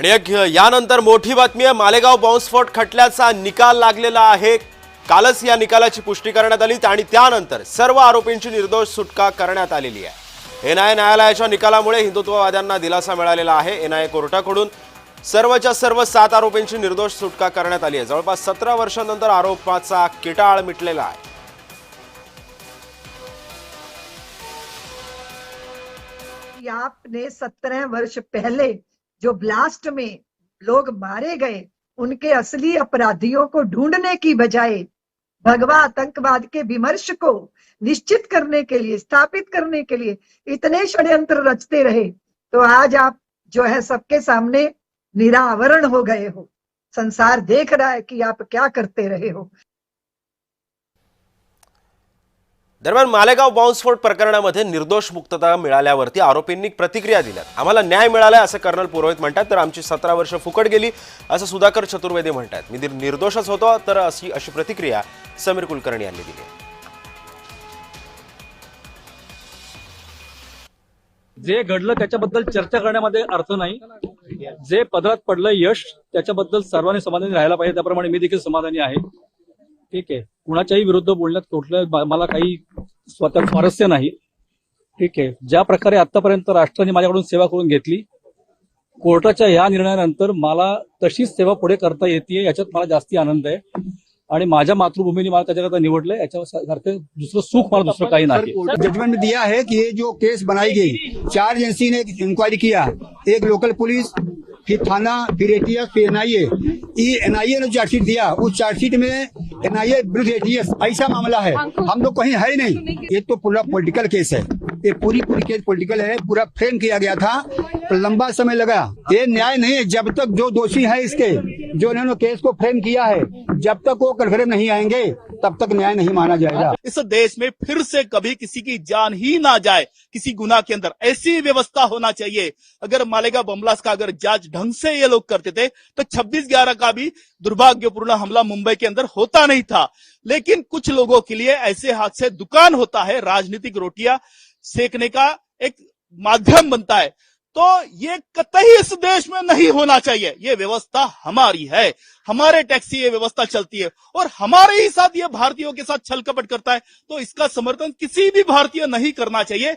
आणि एक यानंतर मोठी बातमी आहे मालेगाव बॉम्बस्फोट खटल्याचा निकाल लागलेला आहे. कालच या निकालाची पुष्टी करण्यात आली आणि त्यानंतर सर्व आरोपींची निर्दोष सुटका करण्यात आलेली आहे. एनआय न्यायालयाच्या निकालामुळे हिंदुत्ववाद्यांना दिलासा मिळालेला आहे. एनआय कोर्टाकडून सर्वच्या सर्व सात आरोपींची निर्दोष सुटका करण्यात आली आहे. जवळपास सतरा वर्षांनंतर आरोपाचा किटाळ मिटलेला आहे. आपने सत्रह वर्ष पहले जो ब्लास्ट में लोग मारे गए, उनके असली अपराधियों को ढूँढने की बजाय भगवा आतंकवाद के विमर्श को निश्चित करने के लिए, स्थापित करने के लिए इतने षड्यंत्र रचते रहे तो आज आप जो है सबके सामने निरावरण हो गए हो। संसार देख रहा है कि आप क्या करते रहे हो। दरम्यान मालेगाव बॉम्बस्फोट प्रकरणामध्ये निर्दोष मुक्तता मिळाल्यावरती आरोपींनी प्रतिक्रिया दिल्यात. आम्हाला न्याय मिळालाय असं कर्नल पुरोहित म्हणतात. तर आमची सतरा वर्ष फुकट गेली असं सुधाकर चतुर्वेदी म्हणतात. मी निर्दोषच होतो तर अशी अशी प्रतिक्रिया समीर कुलकर्णी यांनी दिली जे घडलं त्याच्याबद्दल चर्चा करण्यामध्ये अर्थ नाही. जे पदरात पडलं यश त्याच्याबद्दल सर्वांनी समाधानी राहायला पाहिजे. त्याप्रमाणे मी देखील समाधानी आहे. ठीक आहे. कुणाच्याही विरुद्ध बोलण्यात कुठलं मला काही स्वतः स्वारस्य नाही. ठीक आहे. ज्या प्रकारे आतापर्यंत राष्ट्राने माझ्याकडून सेवा करून घेतली कोर्टाच्या या निर्णयानंतर मला तशीच सेवा पुढे करता येते याच्यात मला जास्ती आनंद आहे. आणि माझ्या मातृभूमीने मला त्याच्याकरता निवडलंय याच्यासारखं दुसरं सुख मला दुसरं काही नाही जजमेंट में दिया है कि ये जो केस बनाई गई चार एजेंसी ने इंक्वायरी किया एक लोकल पुलिस फिर थाना फिर एटीएस फिर एनआईए एनआईए ने चार्जशीट दिया उस चार्जशीट में एनआईए विरुद्ध एटीएस ऐसा मामला है। हम लोग कहीं है ही नहीं। ये तो पूरा पॉलिटिकल केस है। ये पूरी पूरी केस पॉलिटिकल है पूरा फ्रेम किया गया था तो लंबा समय लगा। ये न्याय नहीं है जब तक जो दोषी है इसके जो इन्होंने केस को फ्रेम किया है जब तक वो कटघरे नहीं आएँगे तब तक न्याय नहीं माना जाएगा। इस देश में फिर से कभी किसी की जान ही ना जाए, किसी गुना के अंदर। ऐसी व्यवस्था होना चाहिए। अगर मालेगा बमलास का अगर जाँच ढंग से ये लोग करते थे तो 26 ग्यारह का भी दुर्भाग्यपूर्ण हमला मुंबई के अंदर होता नहीं था। लेकिन कुछ लोगों के लिए ऐसे हादसे दुकान होता है, राजनीतिक रोटियाँ सेकने का एक माध्यम बनता है। तो ये कतई इस देश में नहीं होना चाहिए। ये व्यवस्था हमारी है। हमारे टैक्सी ये व्यवस्था चलती है और हमारे ही साथ ये भारतीयों के साथ छल कपट करता है। तो इसका समर्थन किसी भी भारतीय नहीं करना चाहिए।